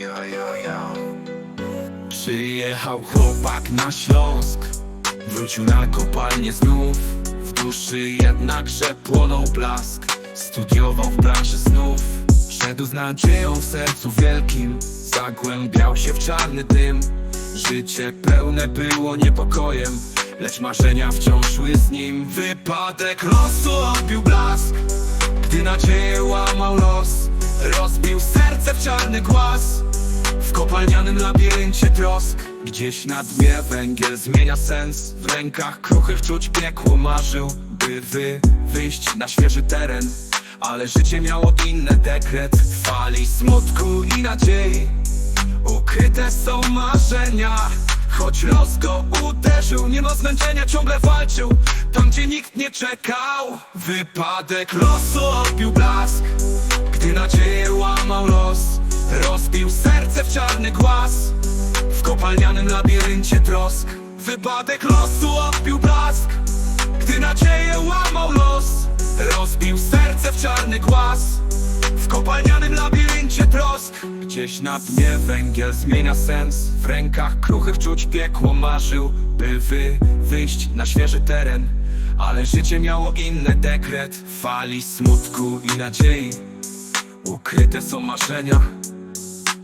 yo, yo, yo. Przyjechał chłopak na Śląsk Wrócił na kopalnię znów. W duszy jednakże płonął blask Studiował w branży snów. Szedł z nadzieją w sercu wielkim Zagłębiał się w czarny dym. Życie pełne było niepokojem Lecz marzenia wciąż szły z nim. Wypadek losu odbił blask Gdy nadzieję łamał los. Rozbił serce w czarny głaz w kopalnianym labiryncie trosk. Gdzieś na dnie węgiel zmienia sens. W rękach kruchych czuć piekło marzył By wy wyjść na świeży teren. Ale życie miało inny dekret. Fali smutku i nadziei. Ukryte są marzenia. Choć los go uderzył Mimo zmęczenia ciągle walczył. Tam gdzie nikt nie czekał Wypadek losu odbił blask. Gdy nadzieję łamał los Rozbił w czarny głaz. W kopalnianym labiryncie trosk. Wypadek losu odbił blask. Gdy nadzieję łamał los Rozbił serce w czarny głaz. W kopalnianym labiryncie trosk. Gdzieś na dnie węgiel zmienia sens. W rękach kruchych czuć piekło marzył By wy wyjść na świeży teren. Ale życie miało inny dekret. Fali smutku i nadziei. Ukryte są marzenia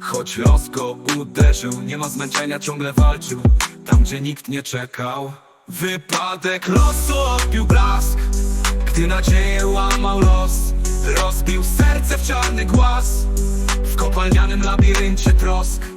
Choć los go uderzył Nie ma zmęczenia, ciągle walczył. Tam gdzie nikt nie czekał Wypadek losu odbił blask. Gdy nadzieję łamał los Rozbił serce w czarny głaz. W kopalnianym labiryncie trosk